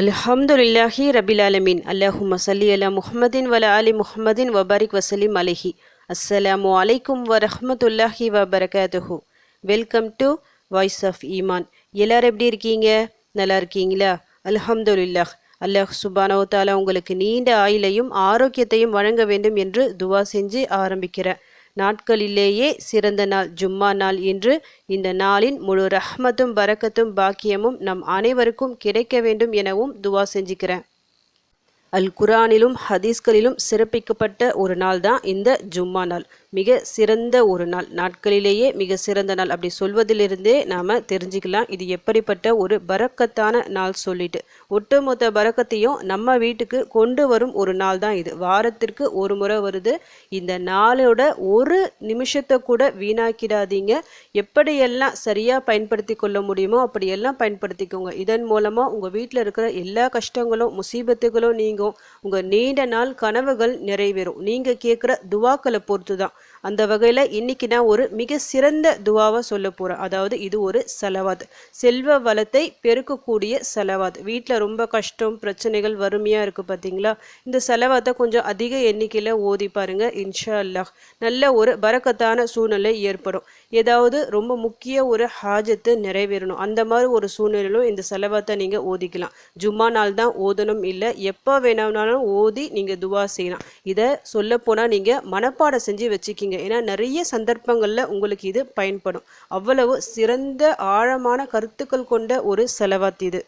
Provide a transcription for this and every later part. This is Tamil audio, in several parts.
அல்ஹம்துலில்லாஹி ரபில் ஆலமீன். அல்லாஹும்ம சல்லி அலா முஹமதின் வல அலி முஹமதின் வபாரிக் வசலிம் அலஹி. அஸ்ஸலாமு அலைக்கும் வரஹ்மத்துல்லாஹி வபரகாத்துஹு. வெல்கம் டு வாய்ஸ் ஆஃப் ஈமான். எல்லாரும் எப்படி இருக்கீங்க? நல்லா இருக்கீங்களா? அல்ஹம்துலில்லாஹ். அல்லாஹ் சுபானோ தாலா உங்களுக்கு நீண்ட ஆயிலையும் ஆரோக்கியத்தையும் வழங்க வேண்டும் என்று துவா செஞ்சு ஆரம்பிக்கிறேன். நாட்களிலேயே சிறந்த நாள் ஜும்மா நாள் என்று இந்த நாளின் முழு ரஹ்மத்தும் பரக்கத்தும் பாக்கியமும் நம் அனைவருக்கும் கிடைக்க வேண்டும் எனவும் துவா செஞ்சுக்கிறேன். அல் குரானிலும் ஹதீஸ்களிலும் சிறப்பிக்கப்பட்ட ஒரு நாள் தான் இந்த ஜும்மா நாள். மிக சிறந்த ஒரு நாள். நாட்களிலேயே மிக சிறந்த நாள் அப்படி சொல்வதிலிருந்தே நாம் தெரிஞ்சுக்கலாம். இது எப்படிப்பட்ட ஒரு பரக்கத்தான நாள் சொல்லிட்டு. ஒட்டுமொத்த பரக்கத்தையும் நம்ம வீட்டுக்கு கொண்டு வரும் ஒரு நாள் தான் இது. வாரத்திற்கு ஒரு முறை வருது. இந்த நாளோட ஒரு நிமிஷத்தை கூட வீணாக்கிடாதீங்க. எப்படியெல்லாம் சரியாக பயன்படுத்தி கொள்ள முடியுமோ அப்படியெல்லாம் பயன்படுத்திக்கோங்க. இதன் மூலமாக உங்கள் வீட்டில் இருக்கிற எல்லா கஷ்டங்களும் முசீபத்துகளும் நீங்கும். உங்கள் நீண்ட நாள் கனவுகள் நிறைவேறும். நீங்கள் கேட்குற துவாக்களை பொறுத்து தான் அந்த வகையில் இன்னைக்கு நான் ஒரு மிக சிறந்த துவாவை சொல்ல போகிறேன் அதாவது இது ஒரு செலவாத். செல்வ வளத்தை பெருக்கக்கூடிய செலவாத். வீட்டில் ரொம்ப கஷ்டம் பிரச்சனைகள் வறுமையாக இருக்குது பார்த்தீங்களா இந்த செலவாத்தை கொஞ்சம் அதிக எண்ணிக்கையில் ஓதி பாருங்கள் இன்ஷா அல்லாஹ். நல்ல ஒரு பறக்கத்தான சூழ்நிலை ஏற்படும். ஏதாவது ரொம்ப முக்கிய ஒரு ஹாஜத்து நிறைவேறணும். அந்த மாதிரி ஒரு சூழ்நிலையிலும் இந்த செலவாத்தை நீங்கள் ஓதிக்கலாம். ஜும்மா நாள் தான் ஓதணும் இல்லை எப்போ வேணாலும் ஓதி நீங்கள் துவா செய்யலாம். இதை சொல்லப்போனால் நீங்கள் மனப்பாடம் செஞ்சு வச்சுக்கிங்க. ஏன்னா நிறைய சந்தர்ப்பங்களில் உங்களுக்கு இது பயன்படும். அவ்வளவு சிறந்த ஆழமான கருத்துக்கள் கொண்ட ஒரு செலவாத்து இது.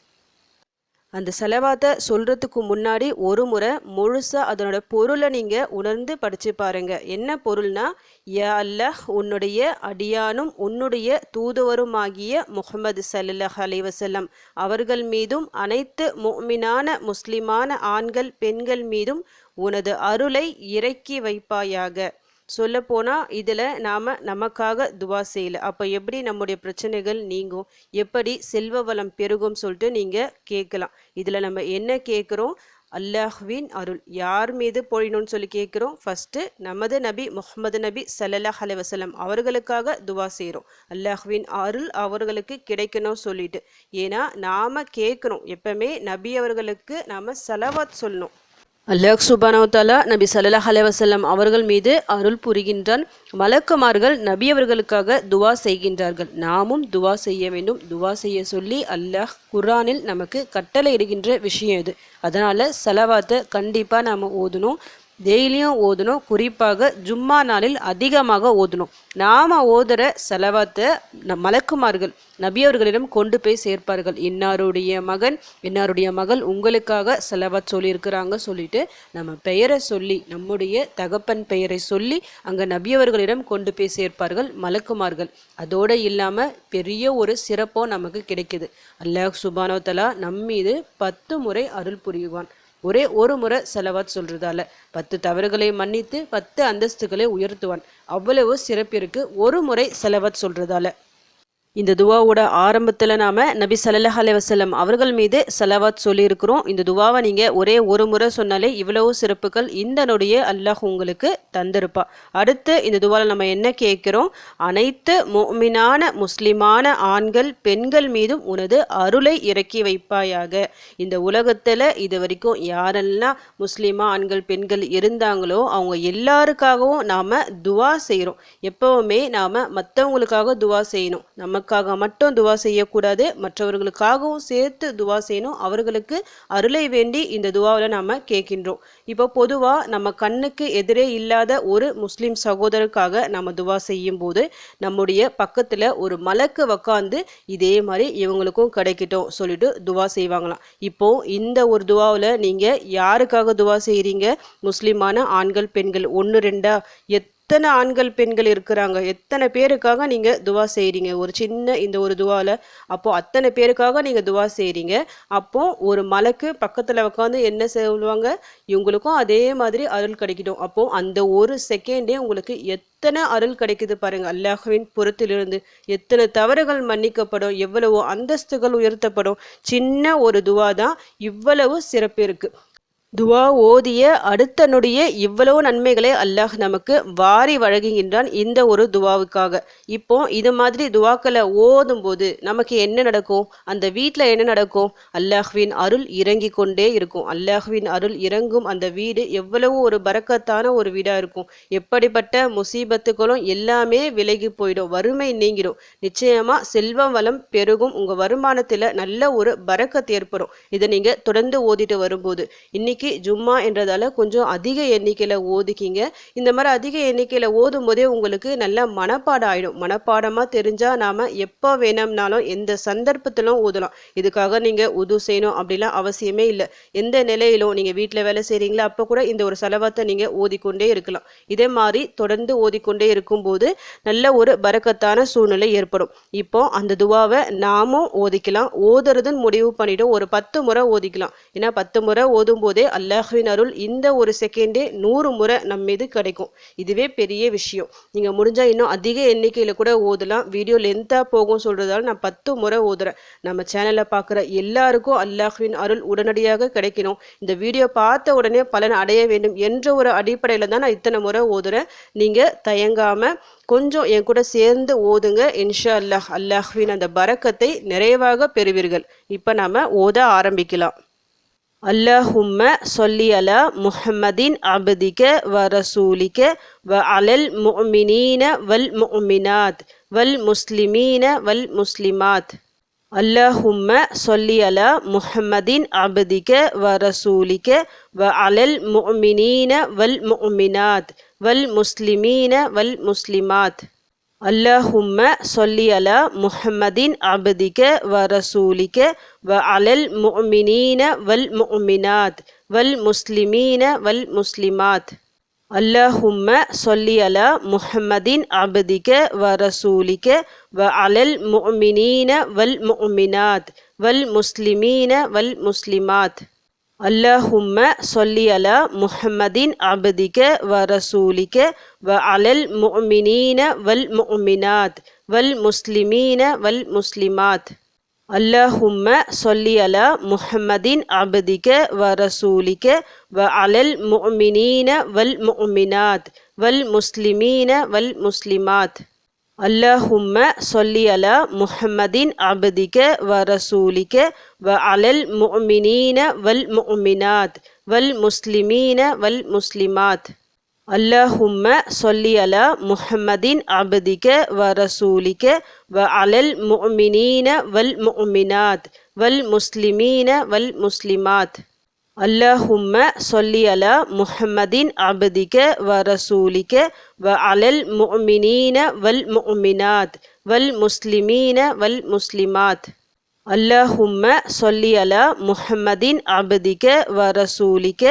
அந்த செலவாத்தை சொல்கிறதுக்கு முன்னாடி ஒரு முறை முழுசாக அதனோட பொருளை நீங்கள் உணர்ந்து படித்து பாருங்க. என்ன பொருள்னா யா அல்லஹ் உன்னுடைய அடியானும் உன்னுடைய தூதுவருமாகிய முகமது சல்லல்லாஹ் அலைவசல்லம் அவர்கள் மீதும் அனைத்து முஃமினான முஸ்லிமான ஆண்கள் பெண்கள் மீதும் உனது அருளை இறக்கி வைப்பாயாக. சொல்லப்போனால் இதில் நாம் நமக்காக துவா செய்யலை. அப்போ எப்படி நம்முடைய பிரச்சனைகள் நீங்கும்? எப்படி செல்வ வளம் பெருகும் சொல்லிட்டு நீங்கள் கேட்கலாம். இதில் நம்ம என்ன கேட்குறோம்? அல்லாஹ்வின் அருள். யார் மீது பொழியணும்னு சொல்லி கேட்குறோம்? ஃபஸ்ட்டு நமது நபி முகமது நபி சல்லல்லாஹ் அலைவசலம் அவர்களுக்காக துவா செய்கிறோம். அல்லாஹ்வின் அருள் அவர்களுக்கு கிடைக்கணும் சொல்லிட்டு. ஏன்னா நாம் கேட்குறோம். எப்பவுமே நபி அவர்களுக்கு நாம் செலவாத் சொல்லணும். அல்லாஹ் சுபானவத்தாலா நபி சல்லாஹ் அலைவசல்லம் அவர்கள் மீது அருள் புரிகின்றான். மலக்குமார்கள் நபி அவர்களுக்காக துவா செய்கின்றார்கள். நாமும் துவா செய்ய வேண்டும். துவா செய்ய சொல்லி அல்லாஹ் குர்ஆனில் நமக்கு கட்டளை இடுகின்ற விஷயம் இது. அதனால் செலவாத்தை கண்டிப்பாக நாம் ஓதணும். டெய்லியும் ஓதணும். குறிப்பாக ஜும்மா நாளில் அதிகமாக ஓதணும். நாம் ஓதுற செலவாத்தை நம் மலக்குமார்கள் நபியவர்களிடம் கொண்டு போய் சேர்ப்பார்கள். இன்னாருடைய மகன் இன்னாருடைய மகள் உங்களுக்காக செலவாத் சொல்லியிருக்கிறாங்க சொல்லிட்டு நம்ம பெயரை சொல்லி நம்முடைய தகப்பன் பெயரை சொல்லி அங்கே நபியவர்களிடம் கொண்டு போய் சேர்ப்பார்கள் மலக்குமார்கள். அதோடு இல்லாமல் பெரிய ஒரு சிறப்போ நமக்கு கிடைக்குது. அல்லாஹ் சுபானோத்தலா நம்மீது பத்து முறை அருள் புரிவான் ஒரே ஒரு முறை செலவாத் சொல்றதால. பத்து தவறுகளை மன்னித்து பத்து அந்தஸ்துகளை உயர்த்துவான். அவ்வளவு சிறப்பிற்கு ஒரு முறை செலவாத் சொல்றதால. இந்த துவாவோட ஆரம்பத்தில் நாம் நபி சல்லாஹ் அலைஹி அவர்கள் மீது செலவாத் சொல்லியிருக்கிறோம். இந்த துவாவை நீங்கள் ஒரே ஒரு முறை சொன்னாலே இவ்வளவு சிறப்புகள் இந்த நொடிய அல்லாஹ் உங்களுக்கு தந்திருப்பா. அடுத்து இந்த துவாவில் நம்ம என்ன கேட்குறோம்? அனைத்து மோமினான முஸ்லிமான ஆண்கள் பெண்கள் மீதும் உனது அருளை இறக்கி வைப்பாயாக. இந்த உலகத்தில் இது வரைக்கும் யாரெல்லாம் முஸ்லீமா ஆண்கள் பெண்கள் இருந்தாங்களோ அவங்க எல்லாருக்காகவும் நாம் துவா செய்கிறோம் எப்போவுமே நாம் மற்றவங்களுக்காக துவா செய்யணும். நமக்காக மட்டும் துவா செய்யக்கூடாது. மற்றவர்களுக்காகவும் சேர்த்து துவா செய்யணும். அவர்களுக்கு அருளை வேண்டி இந்த துவாவில் நாம் கேட்கின்றோம். இப்போ பொதுவாக நம்ம கண்ணுக்கு எதிரே இல்லாத ஒரு முஸ்லீம் சகோதரருக்காக நம்ம துவா செய்யும் போது நம்முடைய பக்கத்தில் ஒரு மலக்கு உக்காந்து இதே மாதிரி இவங்களுக்கும் கிடைக்கட்டும் சொல்லிட்டு துவா செய்வாங்களாம். இப்போ இந்த ஒரு துவாவில் நீங்கள் யாருக்காக துவா செய்கிறீங்க முஸ்லீமான ஆண்கள் பெண்கள் ஒன்று ரெண்டா? எத் எத்தனை ஆண்கள் பெண்கள் இருக்கிறாங்க? எத்தனை பேருக்காக நீங்கள் துவா செய்கிறீங்க ஒரு சின்ன இந்த ஒரு துவாவில் அப்போது அத்தனை பேருக்காக நீங்கள் துவா செய்கிறீங்க அப்போது ஒரு மலைக்கு பக்கத்தில் உட்காந்து என்ன சொல்லுவாங்க? இவங்களுக்கும் அதே மாதிரி அருள் கிடைக்கட்டும். அப்போது அந்த ஒரு செகண்டே உங்களுக்கு எத்தனை அருள் கிடைக்குது பாருங்கள் அல்லாஹுவின் புறத்திலிருந்து எத்தனை தவறுகள் மன்னிக்கப்படும்? எவ்வளவோ அந்தஸ்துகள் உயர்த்தப்படும். சின்ன ஒரு துவா தான் இவ்வளவு சிறப்பு இருக்குது துவா ஓதிய அடுத்த நொடியே இவ்வளவு நன்மைகளை அல்லாஹ் நமக்கு வாரி வழங்குகின்றான் இந்த ஒரு துவாவுக்காக. இப்போ இது மாதிரி துவாக்களை ஓதும் போது நமக்கு என்ன நடக்கும்? அந்த வீட்டில் என்ன நடக்கும்? அல்லாஹ்வின் அருள் இறங்கி கொண்டே இருக்கும். அல்லாஹ்வின் அருள் இறங்கும் அந்த வீடு எவ்வளவு ஒரு பறக்கத்தான ஒரு வீடாக இருக்கும். எப்படிப்பட்ட முசீபத்துகளும் எல்லாமே விலகி போயிடும். வறுமை நீங்கிடும். நிச்சயமாக செல்வம் வளம் பெருகும். உங்கள் வருமானத்தில் நல்ல ஒரு பறக்கத்து ஏற்படும். இதை நீங்கள் தொடர்ந்து ஓதிட்டு வரும்போது. இன்னைக்கு இன்னைக்கு ஜும்மா என்றதால கொஞ்சம் அதிக எண்ணிக்கையில் ஓதிக்கிங்க. இந்த மாதிரி அதிக எண்ணிக்கையில் ஓதும் போதே உங்களுக்கு நல்ல மனப்பாடம் ஆகிடும் மனப்பாடமாக தெரிஞ்சால் நாம் எப்போ வேணும்னாலும் எந்த சந்தர்ப்பத்திலும் ஓதலாம். இதுக்காக நீங்கள் உது செய்யணும் அப்படிலாம் அவசியமே இல்லை. எந்த நிலையிலும் நீங்கள் வீட்டில் வேலை செய்கிறீங்களா அப்போ கூட இந்த ஒரு செலவத்தை நீங்கள் ஓதிக்கொண்டே இருக்கலாம். இதே மாதிரி தொடர்ந்து ஓதிக்கொண்டே இருக்கும்போது நல்ல ஒரு பறக்கத்தான சூழ்நிலை ஏற்படும். இப்போ அந்த துவாவை நாமும் ஓதிக்கலாம். ஓதுறதுன்னு முடிவு பண்ணிவிடும் ஒரு பத்து முறை ஓதிக்கலாம். ஏன்னா பத்து முறை ஓதும் போதே அல்லாஹுவின் அருள் இந்த ஒரு செகண்டே நூறு முறை நம்ம மீது கிடைக்கும். இதுவே பெரிய விஷயம். நீங்கள் முடிஞ்சால் இன்னும் அதிக எண்ணிக்கையில் கூட ஓதலாம். வீடியோ லென்த்தாக போகும் சொல்கிறதால நான் பத்து முறை ஓதுறேன். நம்ம சேனலில் பார்க்குற எல்லாருக்கும் அல்லாஹுவின் அருள் உடனடியாக கிடைக்கணும். இந்த வீடியோ பார்த்த உடனே பலன் அடைய வேண்டும் என்ற ஒரு அடிப்படையில் தான் நான் இத்தனை முறை ஓதுறேன். நீங்கள் தயங்காமல் கொஞ்சம் என் கூட சேர்ந்து ஓதுங்க. இன்ஷா அல்லாஹ் அல்லாஹ்வின் அந்த பறக்கத்தை நிறைவாக பெறுவீர்கள். இப்போ நாம் ஓத ஆரம்பிக்கலாம். اللهم صل على محمد عبدك ورسولك وعلى المؤمنين والمؤمنات والمسلمين والمسلمات. اللهم صل على محمد عبدك ورسولك وعلى المؤمنين والمؤمنات والمسلمين والمسلمات. اللهم صل على محمد عبدك ورسولك وعلى المؤمنين والمؤمنات والمسلمين والمسلمات اللهم صل على محمد عبدك ورسولك وعلى المؤمنين والمؤمنات والمسلمين والمسلمات اللهم صل على محمد عبدك ورسولك وعلى المؤمنين والمؤمنات والمسلمين والمسلمات. اللهم صل على محمد عبدك ورسولك وعلى المؤمنين والمؤمنات والمسلمين والمسلمات. اللهم صل على محمد عبدك ورسولك وعلى المؤمنين والمؤمنات والمسلمين والمسلمات اللهم صل على محمد عبدك ورسولك وعلى المؤمنين والمؤمنات والمسلمين والمسلمات اللهم صل على محمد عبدك ورسولك وعلى المؤمنين والمؤمنات والمسلمين والمسلمات اللهم صل على محمد عبدك ورسولك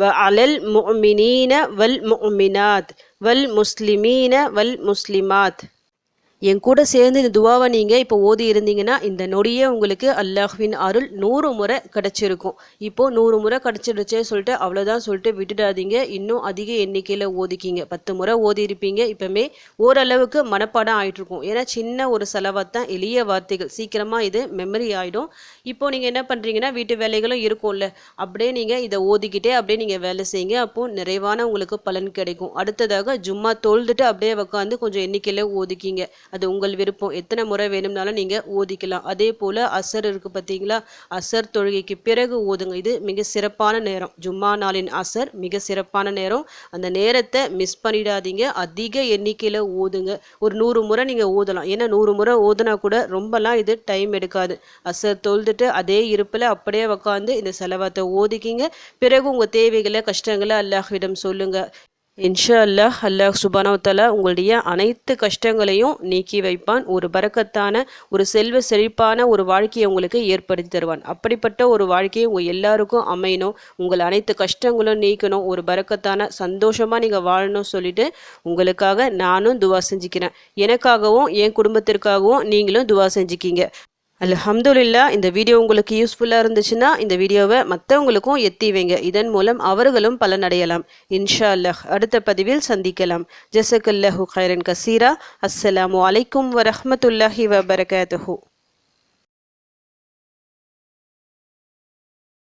وعلى المؤمنين والمؤمنات والمسلمين والمسلمات என் கூட சேர்ந்து இந்த துவாவை நீங்கள் இப்போ ஓதி இருந்தீங்கன்னா இந்த நொடியே உங்களுக்கு அல்லாஹ்வின் அருள் நூறு முறை கிடச்சிருக்கும். இப்போது நூறு முறை கிடச்சிருச்சே சொல்லிட்டு அவ்வளோதான் சொல்லிட்டு விட்டுடாதீங்க. இன்னும் அதிக எண்ணிக்கையில் ஓதிக்கிங்க. பத்து முறை ஓதி இருப்பீங்க. இப்போமே ஓரளவுக்கு மனப்பாடம் ஆகிட்டுருக்கும் ஏன்னா சின்ன ஒரு செலவாக எளிய வார்த்தைகள். சீக்கிரமாக இது மெமரி ஆகிடும் இப்போ நீங்கள் என்ன பண்ணுறீங்கன்னா வீட்டு வேலைகளும் இருக்கும்ல. அப்படியே நீங்கள் இதை ஓதிக்கிட்டே அப்படியே நீங்கள் வேலை செய்யுங்க. அப்போது நிறைவான உங்களுக்கு பலன் கிடைக்கும். அடுத்ததாக ஜும்மா தொழுதுட்டு அப்படியே உட்காந்து கொஞ்சம் எண்ணிக்கையில் ஓதிக்கிங்க. அது உங்கள் விருப்பம். எத்தனை முறை வேணும்னாலும் நீங்கள் ஓதிக்கலாம். அதே போல் அசர் இருக்குது பார்த்தீங்களா அசர் தொழுகைக்கு பிறகு ஓதுங்க. இது மிக சிறப்பான நேரம். ஜும்மா நாளின் அசர் மிக சிறப்பான நேரம். அந்த நேரத்தை மிஸ் பண்ணிடாதீங்க. அதிக எண்ணிக்கையில் ஓதுங்க. ஒரு நூறு முறை நீங்கள் ஓதலாம். ஏன்னா நூறு முறை ஓதுனா கூட ரொம்பலாம் இது டைம் எடுக்காது. அசர் தொழுதுட்டு அதே இருப்பில் அப்படியே உட்காந்து இந்த செலவத்தை ஓதிக்கிங்க. பிறகு உங்கள் தேவைகளை கஷ்டங்களை அல்லாஹ்விடம் சொல்லுங்கள் இன்ஷா அல்லாஹ் அல்லாஹ் சுபானவத்தாலா உங்களுடைய அனைத்து கஷ்டங்களையும் நீக்கி வைப்பான். ஒரு பறக்கத்தான ஒரு செல்வ செழிப்பான ஒரு வாழ்க்கையை உங்களுக்கு ஏற்படுத்தி தருவான். அப்படிப்பட்ட ஒரு வாழ்க்கையை உங்கள் எல்லாருக்கும் அமையணும். உங்கள் அனைத்து கஷ்டங்களும் நீக்கணும். ஒரு பறக்கத்தான சந்தோஷமாக நீங்கள் வாழணும் சொல்லிட்டு உங்களுக்காக நானும் துவா செஞ்சுக்கிறேன். எனக்காகவும் என் குடும்பத்திற்காகவும் நீங்களும் துவா செஞ்சுக்கிங்க. அலஹம்துல்லா இந்த வீடியோ உங்களுக்கு யூஸ்ஃபுல்லாக இருந்துச்சுன்னா இந்த வீடியோவை மற்றவங்களுக்கும் எத்தி வைங்க. இதன் மூலம் அவர்களும் பலனடையலாம். இன்ஷா அல்லஹ் அடுத்த பதிவில் சந்திக்கலாம். ஜசக்கல்லஹு ஹைரன் கசீரா. அஸ்ஸலாமு அலைக்கும் வரஹமத்துல்லாஹி வபரகாத்துஹூ.